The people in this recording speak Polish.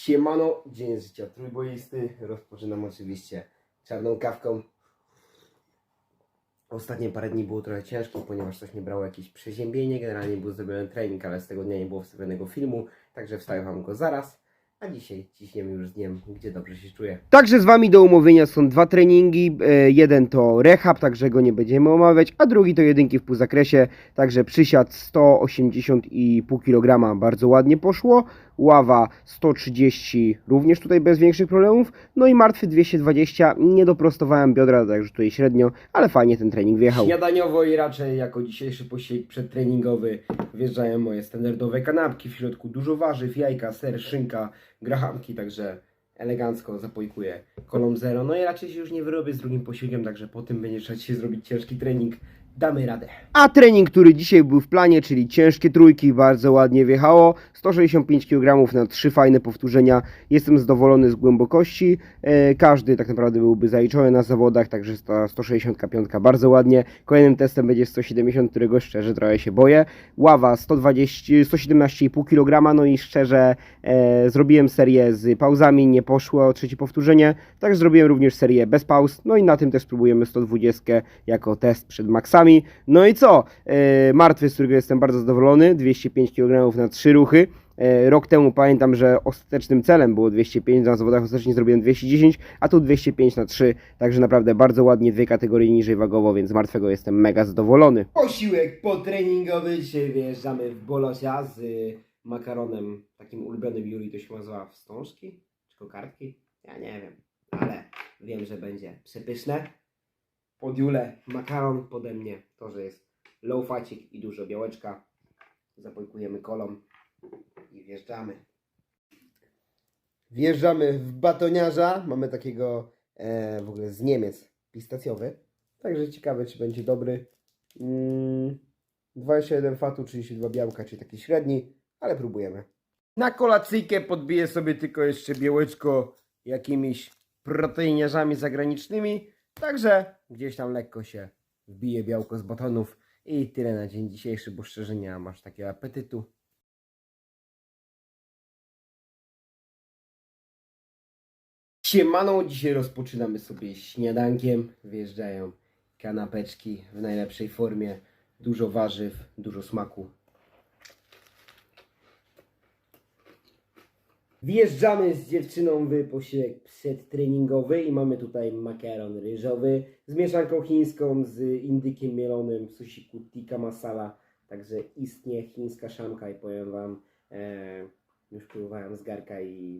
Siemano, dzień życia trójboisty. Rozpoczynam oczywiście czarną kawką. Ostatnie parę dni było trochę ciężkich, ponieważ coś mnie brało jakieś przeziębienie. Generalnie był zrobiony trening, ale z tego dnia nie było wstawionego filmu, także wstawiam go zaraz. A dzisiaj ciśniemy już z dniem, gdzie dobrze się czuję. Także z wami do umówienia są dwa treningi. E, jeden to rehab, także go nie będziemy omawiać, a drugi to jedynki w półzakresie. Także przysiad 180,5 kg bardzo ładnie poszło. Ława 130 również tutaj bez większych problemów. No i martwy 220. Nie doprostowałem biodra, także tutaj średnio, ale fajnie ten trening wjechał. Śniadaniowo i raczej jako dzisiejszy posiłek przedtreningowy wjeżdżają moje standardowe kanapki. W środku dużo warzyw, jajka, ser, szynka, grahamki, także elegancko zapojkuję kolą zero. No i raczej się już nie wyrobię z drugim posiłkiem, także po tym będzie trzeba się zrobić ciężki trening. Damy radę. A trening, który dzisiaj był w planie, czyli ciężkie trójki, bardzo ładnie wjechało. 165 kg na trzy fajne powtórzenia. Jestem zadowolony z głębokości. E, każdy tak naprawdę byłby zaliczony na zawodach, także ta 165 bardzo ładnie. Kolejnym testem będzie 170, którego szczerze trochę się boję. Ława 120, 117,5 kg, no i szczerze e, zrobiłem serię z pauzami, nie poszło trzecie powtórzenie. Także zrobiłem również serię bez pauz. No i na tym też spróbujemy 120 jako test przed maksami. No i co? E, martwy, z którego jestem bardzo zadowolony, 205 kg na 3 ruchy. E, Rok temu pamiętam, że ostatecznym celem było 205, na zawodach ostatecznie zrobiłem 210, a tu 205 na 3, także naprawdę bardzo ładnie, dwie kategorie niżej wagowo, więc martwego jestem mega zadowolony. Posiłek potreningowy, dzisiaj wyjeżdżamy w Bolosia z y, makaronem takim ulubionym Julii, to się nazywa wstążki czy kokardki? Ja nie wiem, ale wiem, że będzie przepyszne. Pod Julę makaron, pode mnie to, że jest low facik i dużo białeczka. Zapojkujemy kolą i wjeżdżamy. Wjeżdżamy w batoniarza. Mamy takiego e, w ogóle z Niemiec pistacjowy. Także ciekawe, czy będzie dobry. Mm, 21 fatu, 32 białka, czyli taki średni, ale próbujemy. Na kolacyjkę podbiję sobie tylko jeszcze białeczko jakimiś proteiniarzami zagranicznymi. Także gdzieś tam lekko się wbije białko z batonów. I tyle na dzień dzisiejszy, bo szczerze nie mam aż takiego apetytu. Siemano, dzisiaj rozpoczynamy sobie śniadankiem. Wjeżdżają kanapeczki w najlepszej formie. Dużo warzyw, dużo smaku. Wjeżdżamy z dziewczyną w posiłek przedtreningowy i mamy tutaj makaron ryżowy z mieszanką chińską, z indykiem mielonym w susiku tikka masala. Także istnieje chińska szamka i powiem Wam, e, już próbowałem z garka i